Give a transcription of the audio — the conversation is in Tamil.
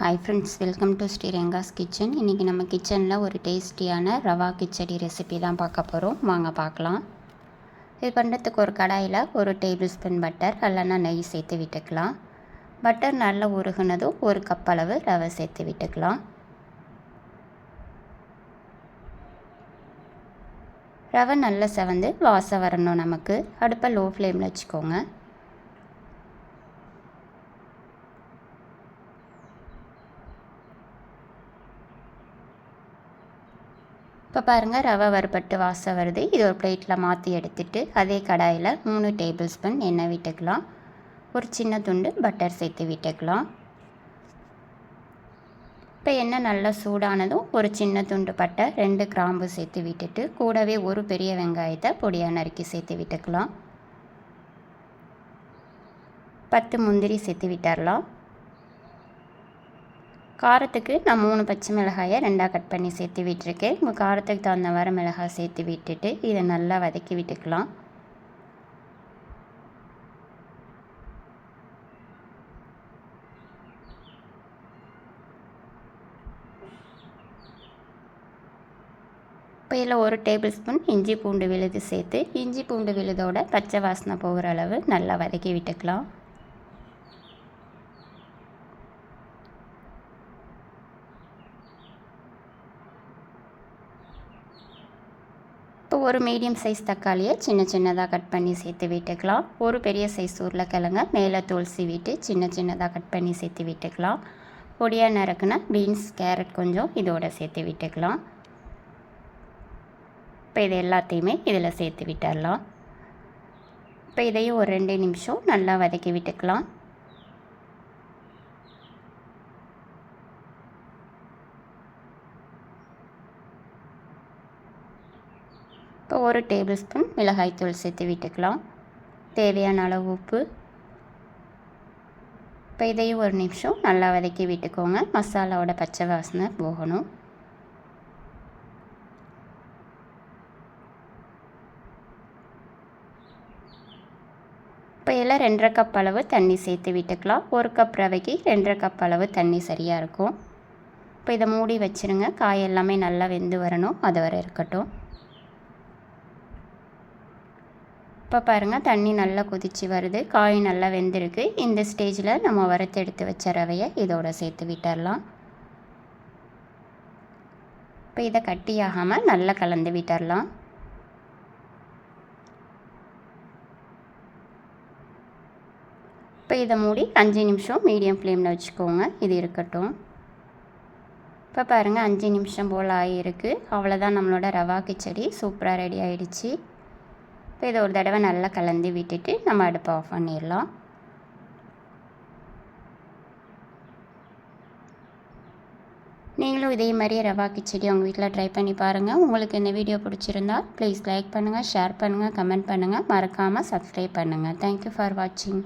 Hi friends welcome to Sriranga's kitchen இன்றைக்கி நம்ம கிச்சனில் ஒரு டேஸ்டியான ரவா கிச்சடி ரெசிபி தான் பார்க்க போகிறோம் வாங்க பார்க்கலாம். இது பண்ணுறதுக்கு ஒரு கடாயில் ஒரு டேபிள் ஸ்பூன் பட்டர் இல்லைன்னா நெய் சேர்த்து விட்டுக்கலாம். பட்டர் நல்லா உருகுனதும் ஒரு கப் அளவு ரவை சேர்த்து விட்டுக்கலாம். ரவை நல்லா செவந்து வாசம் வரணும் நமக்கு. அடுப்பை லோ ஃப்ளேமில் வச்சுக்கோங்க. இப்போ பாருங்கள் ரவை வறுபட்டு வாசம் வருது. இது ஒரு பிளேட்டில் மாற்றி எடுத்துட்டு அதே கடாயில் மூணு டேபிள் ஸ்பூன் எண்ணெய் விட்டுக்கலாம். ஒரு சின்ன துண்டு பட்டர் சேர்த்து விட்டுக்கலாம். இப்போ எண்ணெய் நல்லா சூடானதும் ஒரு சின்ன துண்டு பட்டை ரெண்டு கிராம்பு சேர்த்து விட்டுட்டு கூடவே ஒரு பெரிய வெங்காயத்தை பொடியாக நறுக்கி சேர்த்து விட்டுக்கலாம். பத்து முந்திரி சேர்த்து விட்டுடலாம் காரத்துக்கு நான் மூணு பச்சை மிளகாயை ரெண்டாக கட் பண்ணி சேர்த்து விட்டுருக்கேன். உங்கள் காரத்துக்கு தகுந்த வர மிளகாய் சேர்த்து விட்டுட்டு இதை நல்லா வதக்கி விட்டுக்கலாம். இப்போ இதில் ஒரு டேபிள் ஸ்பூன் இஞ்சி பூண்டு விழுது சேர்த்து இஞ்சி பூண்டு விழுதோட பச்சை வாசனை போகிற அளவு நல்லா வதக்கி விட்டுக்கலாம் இப்போ ஒரு மீடியம் சைஸ் தக்காளியை சின்ன சின்னதாக கட் பண்ணி சேர்த்து விட்டுக்கலாம். ஒரு பெரிய சைஸ் உருளைக்கிழங்க மேலே தோல் சீவிட்டு சின்ன சின்னதாக கட் பண்ணி சேர்த்து விட்டுக்கலாம். பொடியாக நறுக்குனா பீன்ஸ் கேரட் கொஞ்சம் இதோட சேர்த்து விட்டுக்கலாம். இப்போ இது எல்லாத்தையுமே இதில் சேர்த்து விட்டுடலாம். இப்போ இதையும் ஒரு ரெண்டு நிமிஷம் நல்லா வதக்கி விட்டுக்கலாம். இப்போ ஒரு டேபிள் ஸ்பூன் மிளகாய்த்தூள் சேர்த்து விட்டுக்கலாம். தேவையான அளவு உப்பு. இப்போ இதையும் ஒரு நிமிஷம் நல்லா வதக்கி விட்டுக்கோங்க. மசாலாவோட பச்சை வாசனை போகணும். இப்போ இதில் ரெண்டரை கப் அளவு தண்ணி சேர்த்து விட்டுக்கலாம். ஒரு கப் ரவைக்கு ரெண்டரை கப் அளவு தண்ணி சரியாக இருக்கும். இப்போ இதை மூடி வச்சுருங்க. காய் எல்லாமே நல்லா வெந்து வரணும். அது வரை இருக்கட்டும். இப்போ பாருங்கள் தண்ணி நல்லா கொதித்து வருது. காய் நல்லா வெந்திருக்கு. இந்த ஸ்டேஜில் நம்ம வறுத்து எடுத்து வச்ச ரவையை இதோட சேர்த்து விட்டுடலாம் இப்போ இதை கட்டியாகாமல் நல்லா கலந்து விட்டுடலாம் இப்போ இதை மூடி அஞ்சு நிமிஷம் மீடியம் ஃப்ளேமில் வச்சுக்கோங்க. இது இருக்கட்டும். இப்போ பாருங்கள் அஞ்சு நிமிஷம் போல் ஆகியிருக்கு அவ்வளோதான் நம்மளோட ரவா கிச்சடி சூப்பராக ரெடி ஆகிடுச்சு இப்போ இதை ஒரு தடவை நல்லா கலந்து விட்டுட்டு நம்ம அடுப்பை ஆஃப் பண்ணிடலாம். நீங்களும் இதே மாதிரி ரவா கிச்சடி உங்கள் வீட்டில் ட்ரை பண்ணி பாருங்கள் உங்களுக்கு இந்த வீடியோ பிடிச்சிருந்தா ப்ளீஸ் லைக் பண்ணுங்கள் ஷேர் பண்ணுங்கள் கமெண்ட் பண்ணுங்கள் மறக்காமல் சப்ஸ்கிரைப் பண்ணுங்கள் தேங்க்யூ ஃபார் வாட்சிங்